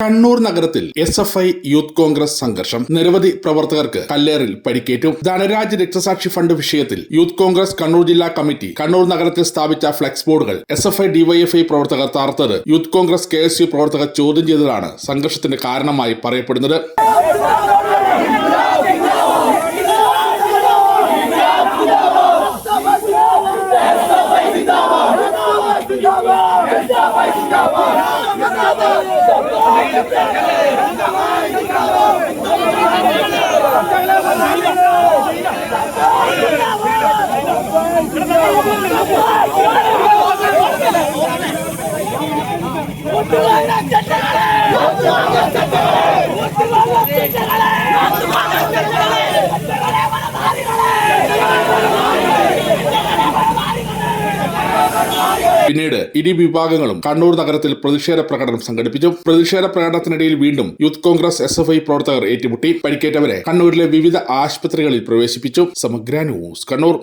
കണ്ണൂർ നഗരത്തിൽ S F I youth Congress സംഘർഷം നിരവധി പ്രവർത്തകർക്ക് കല്ലേറിൽ പരിക്കേറ്റു ധനരാജ് രക്തസാക്ഷി ഫണ്ട് വിഷയത്തിൽ യൂത്ത് കോൺഗ്രസ് കണ്ണൂർ ജില്ലാ കമ്മിറ്റി കണ്ണൂർ നഗരത്തിൽ സ്ഥാപിച്ച ഫ്ലെക്സ് ബോർഡുകൾ എസ് എഫ് ഐ ഡിവൈഎഫ്ഐ പ്രവർത്തകർ തകർത്തത് youth Congress K S U പ്രവർത്തകർ ചോദ്യം ചെയ്തതാണ് സംഘർഷത്തിന് കാരണമായി പറയപ്പെടുന്നത് Fire! പിന്നീട് ഇരു വിഭാഗങ്ങളും കണ്ണൂർ നഗരത്തിൽ പ്രതിഷേധ പ്രകടനം സംഘടിപ്പിച്ചു. പ്രതിഷേധ പ്രകടനത്തിനിടയിൽ വീണ്ടും youth Congress S F I പ്രവർത്തകർ ഏറ്റുമുട്ടി. പരിക്കേറ്റവരെ കണ്ണൂരിലെ വിവിധ ആശുപത്രികളിൽ പ്രവേശിപ്പിച്ചു. സമഗ്ര ന്യൂസ് കണ്ണൂർ.